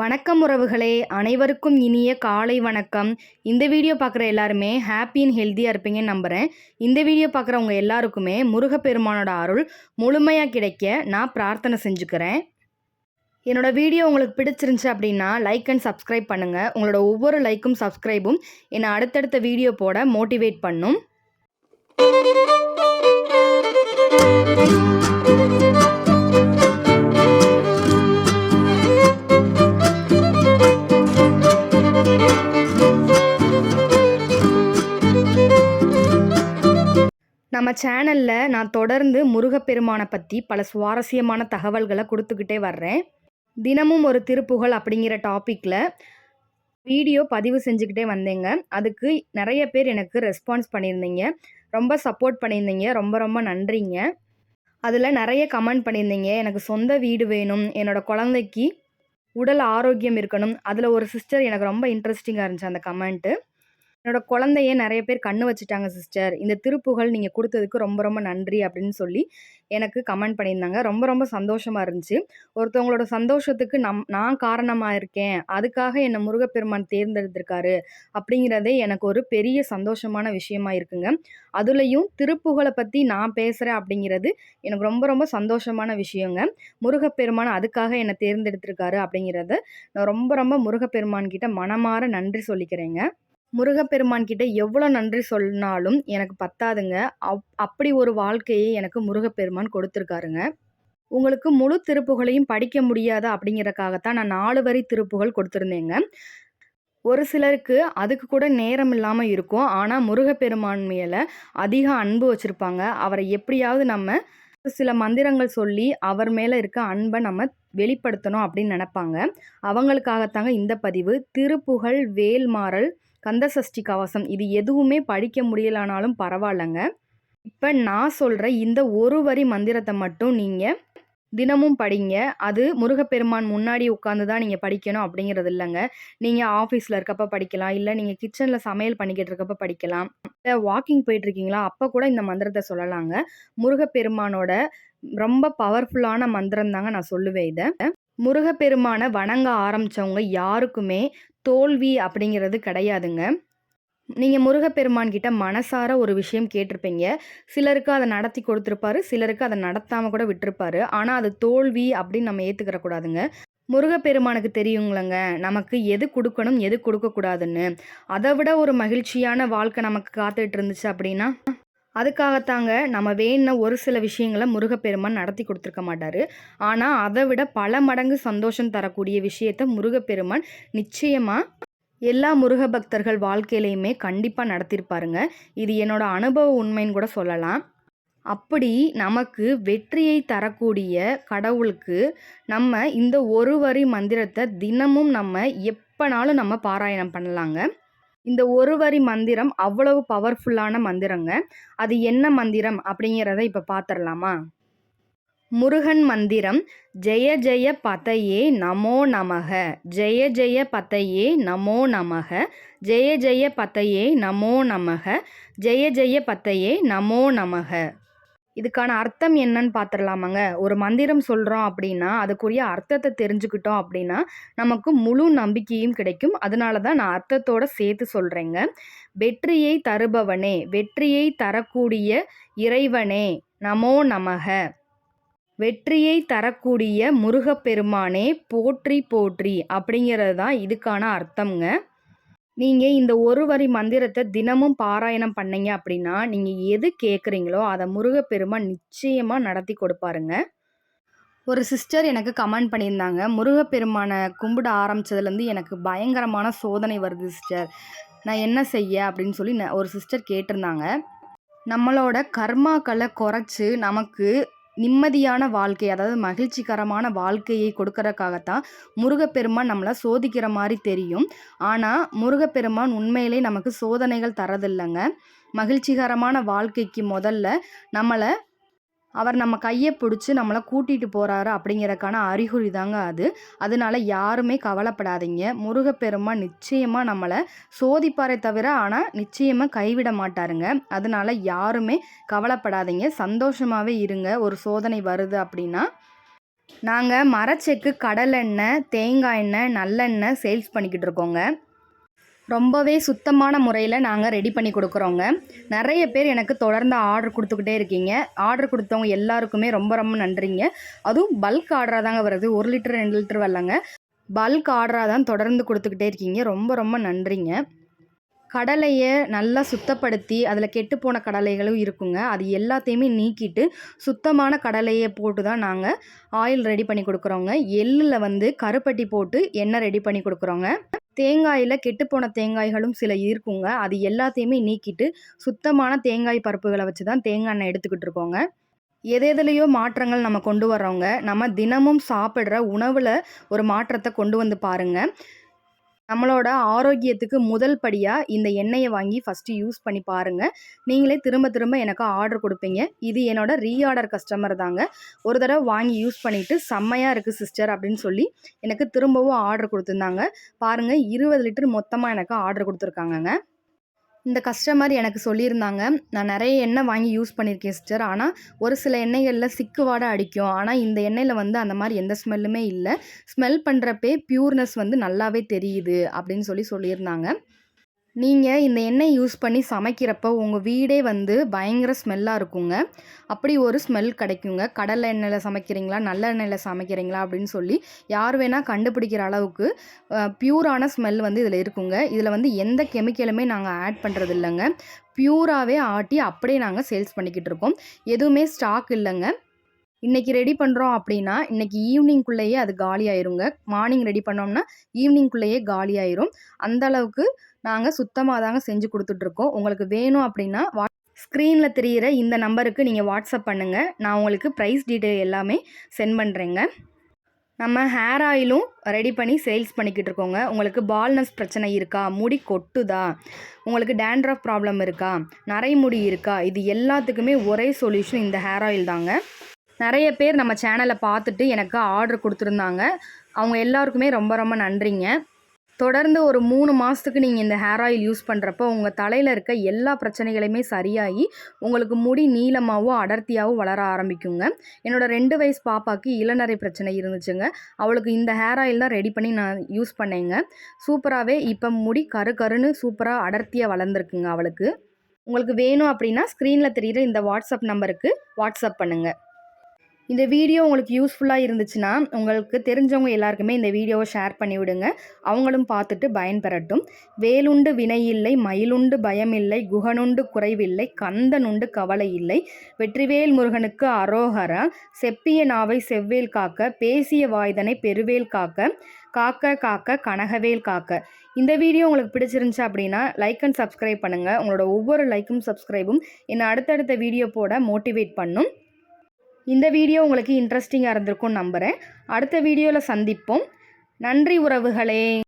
வணக்கம் உறவுகளே அனைவருக்கும் இனிய காலை வணக்கம். இந்த வீடியோ பார்க்குற எல்லாருமே ஹாப்பி அண்ட் ஹெல்த்தியாக இருப்பீங்கன்னு நம்புகிறேன் இந்த வீடியோ பார்க்குறவங்க எல்லாருக்குமே முருகப்பெருமானோட அருள் முழுமையாக கிடைக்க நான் பிரார்த்தனை செஞ்சுக்கிறேன். என்னோட வீடியோ உங்களுக்கு பிடிச்சிருந்துச்சு அப்படின்னா லைக் அண்ட் சப்ஸ்கிரைப் பண்ணுங்கள் உங்களோட ஒவ்வொரு லைக்கும் சப்ஸ்கிரைபும் என்னை அடுத்தடுத்த வீடியோ போட மோட்டிவேட் பண்ணும். நம்ம சேனலில் நான் தொடர்ந்து முருகப்பெருமானை பற்றி பல சுவாரஸ்யமான தகவல்களை கொடுத்துக்கிட்டே வர்றேன். தினமும் ஒரு திருப்புகழ் அப்படிங்கிற டாப்பிக்கில் வீடியோ பதிவு செஞ்சுக்கிட்டே வந்தேங்க. அதுக்கு நிறைய பேர் எனக்கு ரெஸ்பான்ஸ் பண்ணியிருந்தீங்க. ரொம்ப சப்போர்ட் பண்ணியிருந்தீங்க. ரொம்ப ரொம்ப நன்றிங்க. அதில் நிறைய கமெண்ட் பண்ணியிருந்தீங்க. எனக்கு சொந்த வீடு வேணும். என்னோட குழந்தைக்கு உடல் ஆரோக்கியம் இருக்கணும். அதில் ஒரு சிஸ்டர் எனக்கு ரொம்ப இன்ட்ரெஸ்டிங்காக இருந்துச்சு அந்த கமெண்ட்டு என்னோட குழந்தைய நிறைய பேர் கண்ணு வச்சுட்டாங்க சிஸ்டர் இந்த திருப்புகழ் நீங்கள் கொடுத்ததுக்கு ரொம்ப ரொம்ப நன்றி அப்படின்னு சொல்லி எனக்கு கமெண்ட் பண்ணியிருந்தாங்க. ரொம்ப ரொம்ப சந்தோஷமாக இருந்துச்சு. ஒருத்தவங்களோட சந்தோஷத்துக்கு நம் நான் காரணமாக இருக்கேன். அதுக்காக என்னை முருகப்பெருமான் தேர்ந்தெடுத்திருக்காரு அப்படிங்கிறதே எனக்கு ஒரு பெரிய சந்தோஷமான விஷயமா இருக்குங்க. அதுலேயும் திருப்புகழை பற்றி நான் பேசுகிறேன் அப்படிங்கிறது எனக்கு ரொம்ப ரொம்ப சந்தோஷமான விஷயங்க. முருகப்பெருமான் அதுக்காக என்னை தேர்ந்தெடுத்திருக்காரு அப்படிங்கிறத நான் ரொம்ப ரொம்ப முருகப்பெருமான் கிட்ட மனமாற நன்றி சொல்லிக்கிறேங்க. முருகப்பெருமான் கிட்ட எவ்வளோ நன்றி சொன்னாலும் எனக்கு பத்தாதுங்க. அப் அப்படி ஒரு வாழ்க்கையை எனக்கு முருகப்பெருமான் கொடுத்துருக்காருங்க. உங்களுக்கு முழு திருப்புகளையும் படிக்க முடியாதா அப்படிங்கிறக்காகத்தான் நான் நாலு வரி திருப்புகள் கொடுத்துருந்தேங்க. ஒரு சிலருக்கு அதுக்கு கூட நேரம் இல்லாமல் இருக்கும். ஆனால் முருகப்பெருமான் மேலே அதிக அன்பு வச்சுருப்பாங்க. அவரை எப்படியாவது நம்ம சில மந்திரங்கள் சொல்லி அவர் மேலே இருக்க அன்பை நம்ம வெளிப்படுத்தணும் அப்படின்னு நினப்பாங்க. அவங்களுக்காகத்தாங்க இந்த பதிவு. திருப்புகழ் வேல்மாறல் கந்தசஷ்டி கவசம். இது எதுவுமே படிக்க முடியலானாலும் பரவாயில்லைங்க. இப்போ நான் சொல்கிற இந்த ஒரு வரி மந்திரத்தை மட்டும் நீங்கள் தினமும் படிங்க. அது முருகப்பெருமான் முன்னாடி உட்காந்து தான் நீங்கள் படிக்கணும் அப்படிங்கிறது இல்லைங்க. நீங்கள் ஆஃபீஸில் இருக்கப்ப படிக்கலாம். இல்லை நீங்கள் கிச்சனில் சமையல் பண்ணிக்கிட்டு இருக்கப்ப படிக்கலாம். இல்லை வாக்கிங் போயிட்டுருக்கீங்களா அப்போ கூட இந்த மந்திரத்தை சொல்லலாங்க. முருகப்பெருமானோட ரொம்ப பவர்ஃபுல்லான மந்திரம் தாங்க நான் சொல்லுவேன் இதை. முருகப்பெருமானை வணங்க ஆரம்பித்தவங்க யாருக்குமே தோல்வி அப்படிங்கிறது கிடையாதுங்க. நீங்கள் முருகப்பெருமான் கிட்ட மனசார ஒரு விஷயம் கேட்டிருப்பீங்க. சிலருக்கு அதை நடத்தி கொடுத்துருப்பாரு சிலருக்கு அதை நடத்தாமல் கூட விட்டுருப்பாரு. ஆனால் அது தோல்வி அப்படின்னு நம்ம ஏற்றுக்கிற கூடாதுங்க. முருகப்பெருமானுக்கு தெரியுங்களங்க நமக்கு எது கொடுக்கணும் எது கொடுக்கக்கூடாதுன்னு அதை விட ஒரு மகிழ்ச்சியான வாழ்க்கை நமக்கு காத்துட்டு இருந்துச்சு அப்படின்னா அதுக்காகத்தாங்க நம்ம வேணுன ஒரு சில விஷயங்களை முருகப்பெருமான் நடத்தி கொடுத்துருக்க மாட்டார். ஆனால் அதை விட பல மடங்கு சந்தோஷம் தரக்கூடிய விஷயத்தை முருகப்பெருமான் நிச்சயமாக எல்லா முருக பக்தர்கள் வாழ்க்கையிலையுமே கண்டிப்பாக நடத்தியிருப்பாருங்க இது என்னோட அனுபவ உண்மைன்னு கூட சொல்லலாம். அப்படி நமக்கு வெற்றியை தரக்கூடிய கடவுளுக்கு நம்ம இந்த ஒரு வரி மந்திரத்தை தினமும் நம்ம எப்போனாலும் நம்ம பாராயணம் பண்ணலாங்க. இந்த ஒரு வரி மந்திரம் அவ்வளவு பவர்ஃபுல்லான மந்திரங்க. அது என்ன மந்திரம் அப்படிங்கிறத இப்போ பார்த்துடலாமா முருகன் மந்திரம் ஜெய ஜெய பதையே நமோ நமக ஜெய ஜெய பதையே நமோ நமக ஜெய ஜெய பதையே நமோ நமக ஜெய ஜெய பதையே நமோ நமக. இதுக்கான அர்த்தம் என்னன்னு பார்த்துடலாமாங்க ஒரு மந்திரம் சொல்கிறோம் அப்படின்னா அதுக்குரிய அர்த்தத்தை தெரிஞ்சுக்கிட்டோம் அப்படின்னா நமக்கு முழு நம்பிக்கையும் கிடைக்கும். அதனால தான் நான் அர்த்தத்தோடு சேர்த்து சொல்கிறேங்க வெற்றியை தருபவனே வெற்றியை தரக்கூடிய இறைவனே நமோ நமக. வெற்றியை தரக்கூடிய முருகப்பெருமானே போற்றி போற்றி அப்படிங்கிறது தான் இதுக்கான அர்த்தம்ங்க. நீங்கள் இந்த ஒரு வரி மந்திரத்தை தினமும் பாராயணம் பண்ணீங்க அப்படின்னா நீங்கள் எது கேட்குறீங்களோ அதை முருகப்பெருமான் நிச்சயமாக நடத்தி கொடுப்பாருங்க. ஒரு சிஸ்டர் எனக்கு கமெண்ட் பண்ணியிருந்தாங்க முருகப்பெருமானை கும்பிட ஆரம்பித்ததுலேருந்து எனக்கு பயங்கரமான சோதனை வருது சிஸ்டர். நான் என்ன செய்ய? அப்படின்னு சொல்லி ஒரு சிஸ்டர் கேட்டிருந்தாங்க. நம்மளோட கர்மாக்களை குறைச்சி நமக்கு நிம்மதியான வாழ்க்கை அதாவது மகிழ்ச்சிகரமான வாழ்க்கையை கொடுக்கறக்காகத்தான் முருகப்பெருமான் நம்மளை சோதிக்கிற மாதிரி தெரியும். ஆனால் முருகப்பெருமான் உண்மையிலே நமக்கு சோதனைகள் தரதில்லைங்க. மகிழ்ச்சிகரமான வாழ்க்கைக்கு முதல்ல நம்மளை அவர் நம்ம கையை பிடிச்சி நம்மளை கூட்டிகிட்டு போகிறாரு அப்படிங்கிறக்கான அறிகுறி தாங்க அது. அதனால யாருமே கவலைப்படாதீங்க. முருகப்பெருமான் நிச்சயமாக நம்மளை சோதிப்பாரே தவிர ஆனால் நிச்சயமாக கைவிட மாட்டாருங்க. அதனால யாருமே கவலைப்படாதீங்க. சந்தோஷமாகவே இருங்க. ஒரு சோதனை வருது அப்படின்னா நாங்கள் மரச்செக்கு கடலெண்ணெய் தேங்காய் எண்ணெய் நல்லெண்ணெய் சேல்ஸ் பண்ணிக்கிட்டு இருக்கோங்க. ரொம்பவே சுத்தமான முறையில் நாங்கள் ரெடி பண்ணி கொடுக்குறோங்க. நிறைய பேர் எனக்கு தொடர்ந்து ஆர்டர் கொடுத்துக்கிட்டே இருக்கீங்க. ஆர்டர் கொடுத்தவங்க எல்லாருக்குமே ரொம்ப ரொம்ப நன்றிங்க. அதுவும் பல்க் ஆர்டராக தாங்க வருது. ஒரு லிட்டர் ரெண்டு லிட்டர் வரலங்க. பல்க் ஆர்டராக தான் தொடர்ந்து கொடுத்துக்கிட்டே இருக்கீங்க. ரொம்ப ரொம்ப நன்றிங்க. கடலையை நல்லா சுத்தப்படுத்தி அதில் கெட்டுப்போன கடலைகளும் இருக்குங்க. அது எல்லாத்தையுமே நீக்கிட்டு சுத்தமான கடலையை போட்டு தான் நாங்கள் ஆயில் ரெடி பண்ணி கொடுக்குறோங்க. எள்ளில் வந்து கருப்பட்டி போட்டு எண்ணெய் ரெடி பண்ணி கொடுக்குறோங்க. தேங்காயில் கெட்டுப்போன தேங்காய்களும் சில இருக்குங்க. அது எல்லாத்தையுமே நீக்கிட்டு சுத்தமான தேங்காய் பருப்புகளை வச்சு தான் தேங்காய் எண்ணெய் எடுத்துக்கிட்டு இருக்கோங்க. எது எதுலேயோ மாற்றங்கள் நம்ம கொண்டு வர்றோங்க. நம்ம தினமும் சாப்பிட்ற உணவில் ஒரு மாற்றத்தை கொண்டு வந்து பாருங்கள் நம்மளோட ஆரோக்கியத்துக்கு முதல் படியாக இந்த எண்ணெயை வாங்கி ஃபஸ்ட்டு யூஸ் பண்ணி பாருங்கள் நீங்களே திரும்ப திரும்ப எனக்கு ஆர்டர் கொடுப்பீங்க. இது என்னோட ரீஆர்டர் கஸ்டமர் தாங்க. ஒரு தடவை வாங்கி யூஸ் பண்ணிவிட்டு செம்மையாக இருக்குது சிஸ்டர் அப்படின்னு சொல்லி எனக்கு திரும்பவும் ஆர்டர் கொடுத்துருந்தாங்க. பாருங்கள் இருபது லிட்டர் மொத்தமாக எனக்கு ஆர்டர் கொடுத்துருக்காங்கங்க. இந்த கஸ்டமர் எனக்கு சொல்லியிருந்தாங்க. நான் நிறைய எண்ணெய் வாங்கி யூஸ் பண்ணியிருக்கேன் சிஸ்டர் ஆனால் ஒரு சில எண்ணெய்களில் சிக்கு வாடை அடிக்கும். ஆனால் இந்த எண்ணெயில் வந்து அந்த மாதிரி எந்த ஸ்மெல்லுமே இல்லை. ஸ்மெல் பண்ணுறப்பே ப்யூர்னஸ் வந்து நல்லாவே தெரியுது அப்படின்னு சொல்லி சொல்லியிருந்தாங்க. நீங்கள் இந்த எண்ணெய் யூஸ் பண்ணி சமைக்கிறப்போ உங்கள் வீடே வந்து பயங்கர ஸ்மெல்லாக இருக்குங்க. அப்படி ஒரு ஸ்மெல் கிடைக்குங்க. கடலை எண்ணெயில் சமைக்கிறீங்களா? நல்ல எண்ணெயில் சமைக்கிறீங்களா? அப்படின்னு சொல்லி யார் வேணால் கண்டுபிடிக்கிற அளவுக்கு பியூரான ஸ்மெல் வந்து இதில் இருக்குங்க. இதில் வந்து எந்த கெமிக்கலுமே நாங்கள் ஆட் பண்ணுறது இல்லைங்க. பியூராகவே ஆட்டி அப்படியே நாங்கள் சேல்ஸ் பண்ணிக்கிட்டு இருக்கோம். எதுவுமே ஸ்டாக் இல்லைங்க. இன்றைக்கி ரெடி பண்ணுறோம் அப்படின்னா இன்றைக்கி ஈவினிங்குள்ளேயே அது காலி ஆயிருங்க. மார்னிங் ரெடி பண்ணோம்னா ஈவினிங்குள்ளேயே காலி ஆயிரும். அந்த அளவுக்கு நாங்கள் சுத்தமாக தாங்க செஞ்சு கொடுத்துட்ருக்கோம் உங்களுக்கு வேணும் அப்படின்னா வா ஸ்க்ரீனில் தெரிகிற இந்த நம்பருக்கு நீங்கள் வாட்ஸ்அப் பண்ணுங்கள் நான் உங்களுக்கு ப்ரைஸ் டீட்டெயில் எல்லாமே சென்ட் பண்ணுறேங்க நம்ம ஹேர் ஆயிலும் ரெடி பண்ணி சேல்ஸ் பண்ணிக்கிட்டு இருக்கோங்க. உங்களுக்கு பால்னஸ் பிரச்சனை இருக்கா? முடி கொட்டுதா? உங்களுக்கு டேண்ட்ரஃப் ப்ராப்ளம் இருக்கா? நரைமுடி இருக்கா? இது எல்லாத்துக்குமே ஒரே சொல்யூஷன் இந்த ஹேர் ஆயில் தாங்க. நிறைய பேர் நம்ம சேனலை பார்த்துட்டு எனக்கு ஆர்டர் கொடுத்துருந்தாங்க. அவங்க எல்லாருக்குமே ரொம்ப ரொம்ப நன்றிங்க. தொடர்ந்து ஒரு மூணு மாதத்துக்கு நீங்கள் இந்த ஹேர் ஆயில் யூஸ் பண்ணுறப்போ உங்கள் தலையில் இருக்க எல்லா பிரச்சனைகளையுமே சரியாகி உங்களுக்கு முடி நீளமாகவும் அடர்த்தியாகவும் வளர ஆரம்பிக்குங்க. என்னோடய ரெண்டு வயசு பாப்பாவுக்கு இளநரை பிரச்சனை இருந்துச்சுங்க. அவளுக்கு இந்த ஹேர் ஆயில் தான் ரெடி பண்ணி நான் யூஸ் பண்ணேங்க. சூப்பராகவே இப்போ முடி கரு கருன்னு சூப்பராக அடர்த்தியாக வளர்ந்துருக்குங்க அவளுக்கு. உங்களுக்கு வேணும் அப்படின்னா ஸ்க்ரீனில் தெரிகிற இந்த வாட்ஸ்அப் நம்பருக்கு வாட்ஸ்அப் பண்ணுங்கள் இந்த வீடியோ உங்களுக்கு யூஸ்ஃபுல்லாக இருந்துச்சுன்னா உங்களுக்கு தெரிஞ்சவங்க எல்லாருக்குமே இந்த வீடியோவை ஷேர் பண்ணி விடுங்க அவங்களும் பார்த்துட்டு பயன்பெறட்டும். வேலுண்டு வினையில்லை மயிலுண்டு பயமில்லை குகனுண்டு குறைவில்லை கந்தனுண்டு கவலை இல்லை வெற்றிவேல் முருகனுக்கு அரோகரா செப்பிய நாவை செவ்வேல் காக்க பேசிய வாய்தனை பெருவேல் காக்க காக்க காக்க கனகவேல் காக்க. இந்த வீடியோ உங்களுக்கு பிடிச்சிருந்துச்சு அப்படின்னா லைக் அண்ட் சப்ஸ்கிரைப் பண்ணுங்கள் உங்களோட ஒவ்வொரு லைக்கும் சப்ஸ்கிரைபும் என்னை அடுத்தடுத்த வீடியோ போட மோட்டிவேட் பண்ணும். இந்த வீடியோ உங்களுக்கு இன்ட்ரெஸ்டிங்காக இருந்திருக்கும்னு நம்புகிறேன் அடுத்த வீடியோவில் சந்திப்போம். நன்றி உறவுகளே.